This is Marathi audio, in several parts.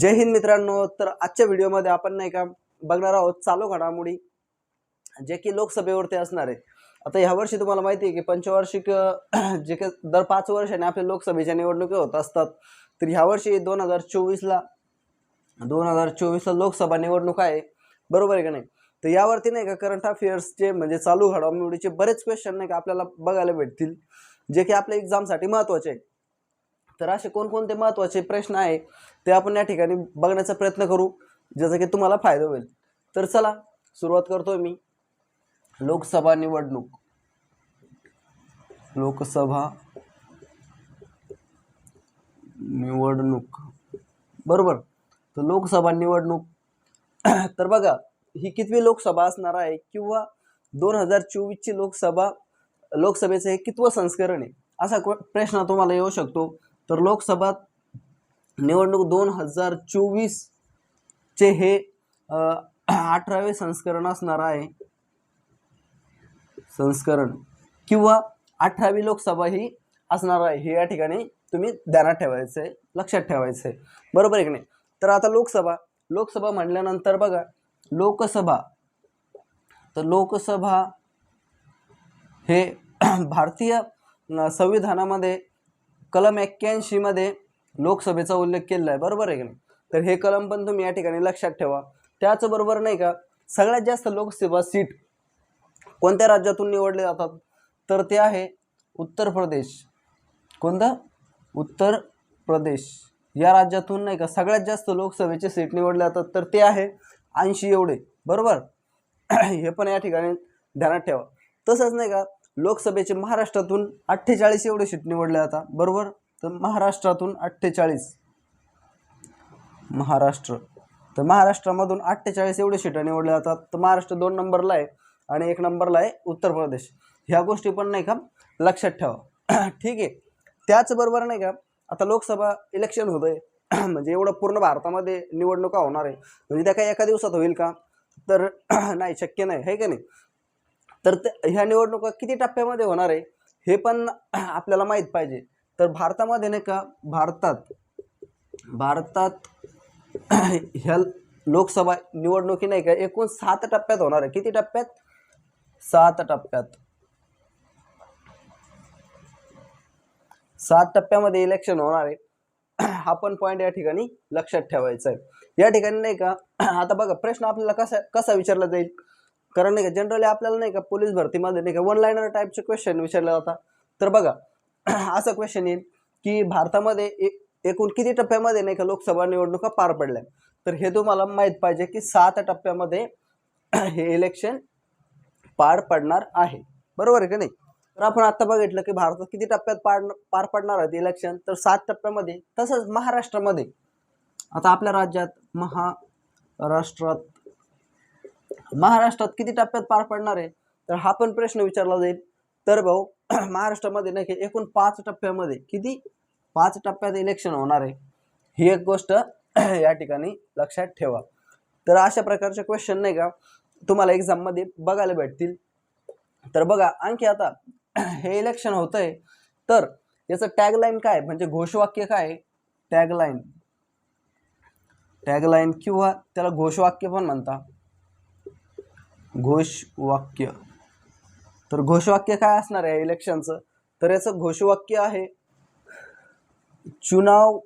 जय हिंद मित्रांनो तर आजच्या व्हिडिओमध्ये आपण नाही का बघणार आहोत चालू घडामोडी जे की लोकसभेवरती असणार आहे. आता ह्या वर्षी तुम्हाला माहिती आहे की पंचवार्षिक जे काही दर पाच वर्षाने आपल्या लोकसभेच्या निवडणुका होत असतात. तर ह्या वर्षी दोन हजार चोवीसला दोन हजार चोवीसला लोकसभा निवडणूक आहे. बरोबर आहे का नाही? तर यावरती नाही का करंट अफेअर्सचे म्हणजे चालू घडामोडीचे बरेच क्वेश्चन नाही का आपल्याला बघायला भेटतील. जे की आपल्या एक्झामसाठी महत्त्वाचे आहे. तर असे कोणकोणते महत्त्वाचे प्रश्न आहे ते आपण या ठिकाणी बघण्याचा प्रयत्न करू ज्याचा की तुम्हाला फायदा होईल. तर चला सुरुवात करतोय मी. लोकसभा निवडणूक. लोकसभा निवडणूक. बरोबर. तर लोकसभा निवडणूक. तर बघा ही कितवी लोकसभा असणार आहे किंवा दोन हजार चोवीसची लोकसभा लोकसभेचं हे कितवं संस्करण आहे असा प्रश्न तुम्हाला येऊ शकतो. तर लोकसभा निवडणूक दोन हजार चोवीसचे हे अठरावे संस्करण असणार आहे. संस्करण किंवा अठरावी लोकसभा ही असणार आहे. हे या ठिकाणी तुम्ही ध्यानात ठेवायचं आहे. लक्षात ठेवायचं आहे. बरोबर आहे की नाही? तर आता लोकसभा लोकसभा म्हटल्यानंतर बघा लोकसभा तर लोकसभा हे भारतीय संविधानामध्ये कलम एक्क्याऐंशीमध्ये लोकसभेचा उल्लेख केलेला आहे. बरोबर आहे की नाही? तर हे कलम पण तुम्ही या ठिकाणी लक्षात ठेवा. त्याचबरोबर नाही का? सगळ्यात जास्त लोकसभा सीट कोणत्या राज्यातून निवडले जातात? तर ते आहे उत्तर प्रदेश. कोणतं? उत्तर प्रदेश. या राज्यातून नाही का? सगळ्यात जास्त लोकसभेचे सीट निवडले जातात. तर ते आहे ऐंशी एवढे. बरोबर? हे पण या ठिकाणी ध्यानात ठेवा. तसंच नाही का? लोकसभेचे महाराष्ट्रातून अठ्ठेचाळीस एवढे सीट निवडले जातात बरोबर? तर महाराष्ट्रातून अठ्ठेचाळीस. महाराष्ट्र. तर महाराष्ट्रामधून अठ्ठेचाळीस एवढे सीटं निवडल्या जातात. तर महाराष्ट्र दोन नंबरला आहे आणि एक नंबरला आहे उत्तर प्रदेश. ह्या गोष्टी पण नाही का लक्षात ठेवा. ठीक आहे? त्याचबरोबर नाही का आता लोकसभा इलेक्शन होतं आहे म्हणजे एवढं पूर्ण भारतामध्ये निवडणुका होणार आहे. म्हणजे त्या काही एका दिवसात होईल का? तर नाही शक्य नाही. आहे का नाही? तर ह्या निवडणुका किती टप्प्यामध्ये होणार आहे हे पण आपल्याला माहीत पाहिजे. तर भारतामध्ये नाही का भारतात भारतात ह्या लोकसभा निवडणुकी नाही का एकूण सात टप्प्यात होणार आहे. किती टप्प्यात? सात टप्प्यात. सात टप्प्यामध्ये इलेक्शन होणार आहे. हा पण पॉईंट या ठिकाणी लक्षात ठेवायचा आहे. या ठिकाणी नाही का आता बघा प्रश्न आपल्याला कसा कसा विचारला जाईल? कारण नाही का जनरली आपल्याला नाही का पोलीस भरतीमध्ये नाही का वन लाईनर टाईपचे क्वेश्चन विचारला जातात तर बघा असं क्वेश्चन येईल की भारतामध्ये एकूण किती टप्प्यामध्ये नाही का लोकसभा निवडणुका पार पडल्या तर हे तुम्हाला माहीत पाहिजे की सात टप्प्यामध्ये हे इलेक्शन पार पडणार आहे. बरोबर आहे का नाही? तर आपण आता बघितलं की भारतात किती टप्प्यात पाड पार पडणार आहेत इलेक्शन तर सात टप्प्यामध्ये तसंच महाराष्ट्रामध्ये. आता आपल्या राज्यात महाराष्ट्रात महाराष्ट्रात किती टप्प्यात पार पडणार आहे? तर हा पण प्रश्न विचारला जाईल. तर भाऊ महाराष्ट्रामध्ये नाही एकूण पाच टप्प्यामध्ये किती? पाच टप्प्यात इलेक्शन होणार आहे. ही एक गोष्ट या ठिकाणी लक्षात ठेवा. तर अशा प्रकारचे क्वेश्चन नाही का तुम्हाला एक्झाममध्ये बघायला भेटतील. तर बघा आणखी आता हे इलेक्शन होतं आहे तर याचं टॅगलाईन काय? म्हणजे घोषवाक्य काय? टॅगलाईन टॅगलाईन किंवा त्याला घोषवाक्य पण म्हणता. घोषवाक्य. तर घोषवाक्य काय असणार आहे इलेक्शनचं? तर याचं घोषवाक्य आहे चुनाव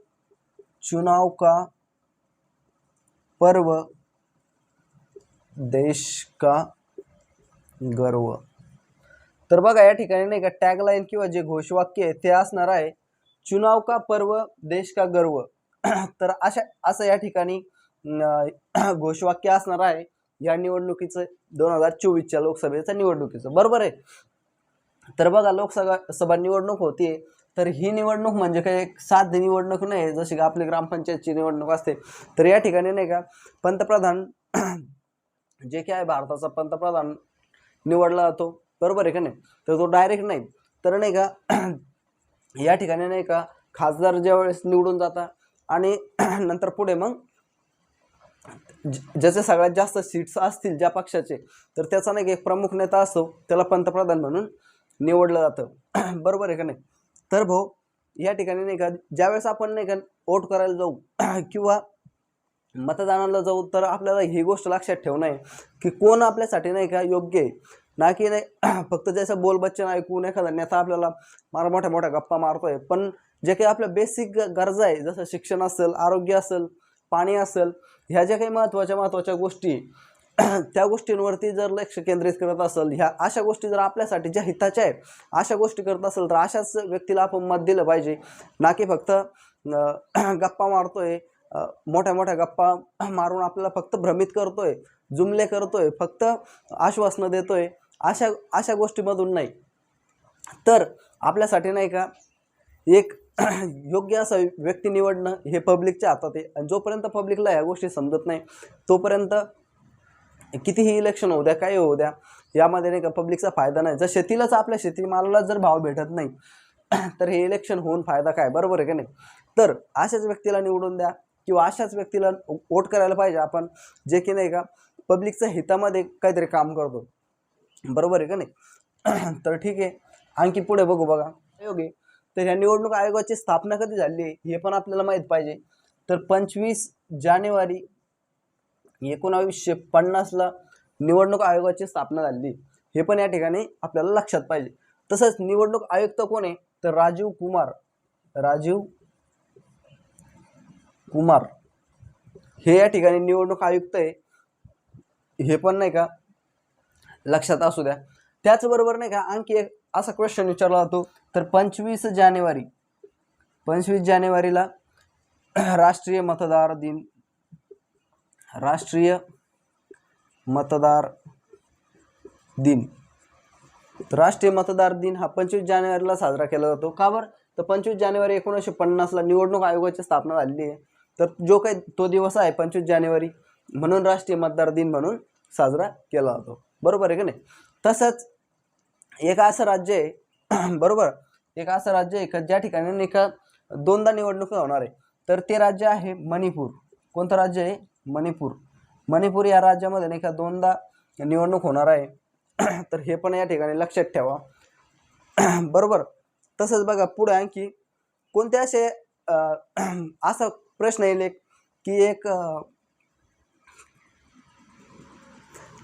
चुनाव का पर्व देश का गर्व. तर बघा या ठिकाणी नाही का टॅगलाईन किंवा जे घोषवाक्य आहे ते असणार आहे चुनाव का पर्व देश का गर्व. तर अशा असं या ठिकाणी घोषवाक्य असणार आहे या निवडणुकीचं दोन हजार चोवीसच्या लोकसभेच्या निवडणुकीचं. बरोबर आहे? तर बघा लोकसभा सभा निवडणूक होतीये तर ही निवडणूक म्हणजे काही एक साधी निवडणूक नाही जशी का आपली ग्रामपंचायतची निवडणूक असते. तर या ठिकाणी नाही का पंतप्रधान जे काय भारताचा पंतप्रधान निवडला जातो. बरोबर आहे का नाही? तर तो डायरेक्ट नाही. तर नाही का या ठिकाणी नाही का खासदार ज्यावेळेस निवडून जाता आणि नंतर पुढे मग ज्याचे सगळ्यात जास्त सीट्स असतील ज्या पक्षाचे तर त्याचा नाही का एक प्रमुख नेता असतो त्याला पंतप्रधान म्हणून निवडलं जातं. बरोबर आहे का नाही? तर भाऊ या ठिकाणी नाही का ज्यावेळेस आपण नाही का वोट करायला जाऊ किंवा मतदानाला जाऊ तर आपल्याला ही गोष्ट लक्षात ठेवणं आहे की कोण आपल्यासाठी नाही का योग्य आहे. ना की नाही फक्त जसं बोलबच्चन ऐकून एखादा नेता आपल्याला मार मोठ्या मोठ्या गप्पा मारतोय पण जे काही आपल्या बेसिक गरजा आहे जसं शिक्षण असेल आरोग्य असेल पाणी असेल ह्या ज्या काही महत्त्वाच्या महत्त्वाच्या गोष्टी त्या गोष्टींवरती जर लक्ष केंद्रित करत असेल ह्या अशा गोष्टी जर आपल्यासाठी ज्या हिताच्या आहे अशा गोष्टी करत असेल तर अशाच व्यक्तीला आपण मत दिलं पाहिजे. ना की फक्त गप्पा मारतोय मोठ्या मोठ्या गप्पा मारून आपल्याला फक्त भ्रमित करतोय जुमले करतोय फक्त आश्वासनं देतोय अशा अशा गोष्टीमधून नाही. तर आपल्यासाठी नाही का एक योग्य असं व्यक्ती निवडणं हे पब्लिकच्या हातात आहे. आणि जोपर्यंत पब्लिकला ह्या गोष्टी समजत नाही तोपर्यंत कितीही इलेक्शन होऊ द्या काही होऊ द्या यामध्ये नाही का पब्लिकचा फायदा नाही. जर शेतीलाच आपल्या शेतीमालाला जर भाव भेटत नाही तर हे इलेक्शन होऊन फायदा काय? बरोबर आहे का नाही? तर अशाच व्यक्तीला निवडून द्या किंवा अशाच व्यक्तीला वोट करायला पाहिजे आपण जे की नाही का पब्लिकच्या हितामध्ये काहीतरी काम करतो. बरोबर आहे का नाही? तर ठीक आहे. आणखी पुढे बघू बघा. आयोग तर ह्या निवडणूक आयोगाची स्थापना कधी झाली आहे हे पण आपल्याला माहीत पाहिजे. तर पंचवीस जानेवारी एकोणावीसशे पन्नासला निवडणूक आयोगाची स्थापना झाली. हे पण या ठिकाणी आपल्याला लक्षात पाहिजे. तसंच निवडणूक आयुक्त कोण आहे? तर राजीव कुमार. राजीव कुमार. हे या ठिकाणी निवडणूक आयुक्त आहे. हे पण नाही का? लक्षात असू द्या. त्याचबरोबर नाही का आणखी एक असा क्वेश्चन विचारला जातो. तर पंचवीस जानेवारी पंचवीस जानेवारीला राष्ट्रीय मतदार दिन. राष्ट्रीय मतदार दिन. राष्ट्रीय मतदार दिन हा पंचवीस जानेवारीला साजरा केला जातो. का बरं? तर पंचवीस जानेवारी एकोणीसशे पन्नासला निवडणूक आयोगाची स्थापना झालेली आहे. तर जो काही तो दिवस आहे पंचवीस जानेवारी म्हणून राष्ट्रीय मतदार दिन म्हणून साजरा केला जातो. बरोबर आहे का नाही? तसंच एक असं राज्य आहे बरोबर? एक असं राज्य आहे का ज्या ठिकाणी नाही का दोनदा निवडणुका होणार आहे. तर ते राज्य आहे मणिपूर. कोणतं राज्य आहे? मणिपूर. मणिपूर या राज्यामध्ये नाही का दोनदा निवडणूक होणार आहे. तर हे पण या ठिकाणी लक्षात ठेवा. बरोबर? तसंच बघा पुढे आणखी कोणते असे असा प्रश्न येईल एक की एक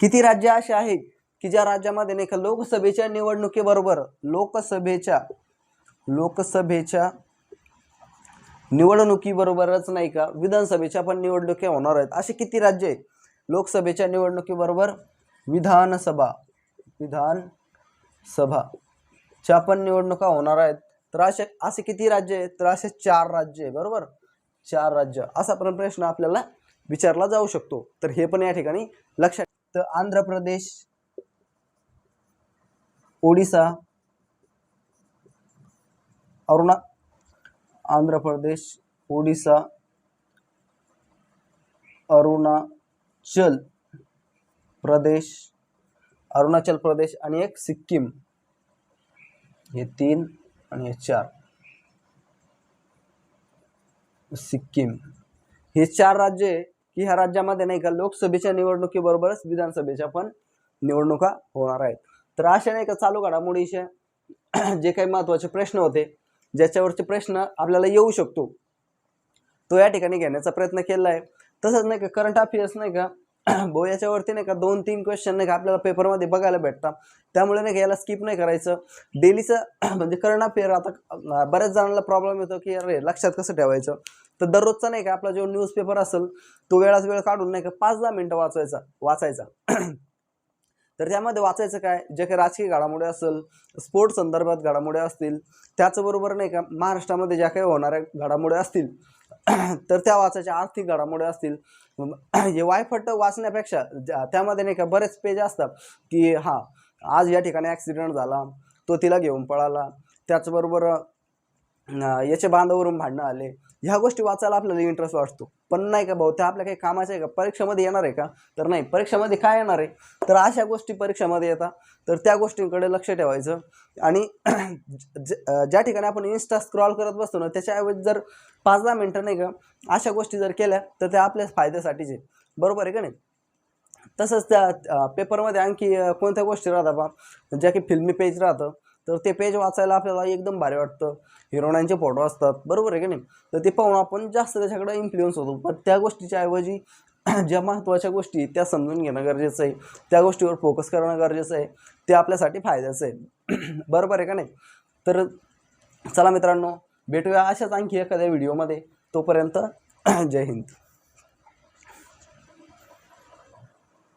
किती राज्य असे आहेत की ज्या राज्यामध्ये नाही का लोकसभेच्या निवडणुकीबरोबर लोकसभेच्या लोकसभेच्या निवडणुकीबरोबरच नाही का विधानसभेच्या पण निवडणुकी होणार आहेत. असे किती राज्य आहेत? लोकसभेच्या निवडणुकीबरोबर विधानसभा विधानसभाच्या पण निवडणुका होणार आहेत. तर असे असे किती राज्य आहेत? तर असे चार राज्य आहे बरोबर? चार राज्य. असा पण प्रश्न आपल्याला विचारला जाऊ शकतो. तर हे पण या ठिकाणी लक्षात तर आंध्र प्रदेश ओडिसा अरुणा आंध्र प्रदेश ओडिसा अरुणाचल प्रदेश अरुणाचल प्रदेश आणि एक सिक्कीम. हे तीन आणि हे चार. सिक्कीम. हे चार राज्य आहे की ह्या राज्यामध्ये नाही का लोकसभेच्या निवडणुकीबरोबरच विधानसभेच्या पण निवडणुका होणार आहेत. तर अशा नाही का चालू घडामोडीच्या जे काही महत्त्वाचे प्रश्न होते ज्याच्यावरचे प्रश्न आपल्याला येऊ शकतो तो या ठिकाणी घेण्याचा प्रयत्न केला आहे. तसंच नाही का करंट अफेअर्स नाही का भाऊ याच्यावरती नाही का दोन तीन क्वेश्चन नाही का आपल्याला पेपरमध्ये बघायला भेटतात. त्यामुळे नाही का याला स्किप नाही करायचं. डेलीचं म्हणजे करंट अफेअर आता बऱ्याच जणांना प्रॉब्लेम येतो की अरे लक्षात कसं ठेवायचं? तर दररोजचा नाही का आपला जो न्यूजपेपर असेल तो वेळाच वेळ काढून नाही का पाच दहा मिनटं वाचवायचा वाचायचा. तर त्यामध्ये वाचायचं काय? जे काही राजकीय घडामोडी असेल स्पोर्ट्स संदर्भात घडामोडी असतील त्याचबरोबर नाही का महाराष्ट्रामध्ये ज्या काही होणाऱ्या घडामोडी असतील तर त्या वाचायच्या आर्थिक घडामोडी असतील. हे वायफट वाचण्यापेक्षा ज्या- त्यामध्ये नाही का बरेच पेज असतात की हां आज या ठिकाणी ॲक्सिडेंट झाला तो तिला घेऊन पळाला. त्याचबरोबर याच्या बांधावरून भांडणं आले. ह्या गोष्टी वाचायला आपल्याला इंटरेस्ट वाटतो. पण नाही का भाऊ त्या आपल्या काही कामाचे आहे का परीक्षेमध्ये येणार आहे का? तर नाही परीक्षेमध्ये काय येणार आहे? तर अशा गोष्टी परीक्षेमध्ये येतात. तर त्या गोष्टींकडे लक्ष ठेवायचं. आणि ज्या ठिकाणी आपण इन्स्टा स्क्रॉल करत बसतो ना त्याच्याऐवजी जर पाच दहा मिनटं नाही का अशा गोष्टी जर केल्या तर त्या आपल्या फायद्यासाठीच आहे. बरोबर आहे का नाही? तसंच त्या पेपरमध्ये आणखी कोणत्या गोष्टी राहतात बा? ज्या की फिल्मी पेज राहतं. तर ते पेज वाचायला आपल्याला एकदम भारी वाटतं. हिरोणांचे फोटो असतात. बरोबर आहे की नाही? तर ते पाहून आपण जास्त त्याच्याकडे इन्फ्लुअन्स होतो. पण त्या गोष्टीच्या ऐवजी ज्या महत्त्वाच्या गोष्टी त्या समजून घेणं गरजेचं आहे. त्या गोष्टीवर फोकस करणं गरजेचं आहे. ते आपल्यासाठी फायद्याचं आहे. बरोबर आहे का नाही? तर चला मित्रांनो भेटूया अशाच आणखी एखाद्या व्हिडिओमध्ये तोपर्यंत जय हिंद.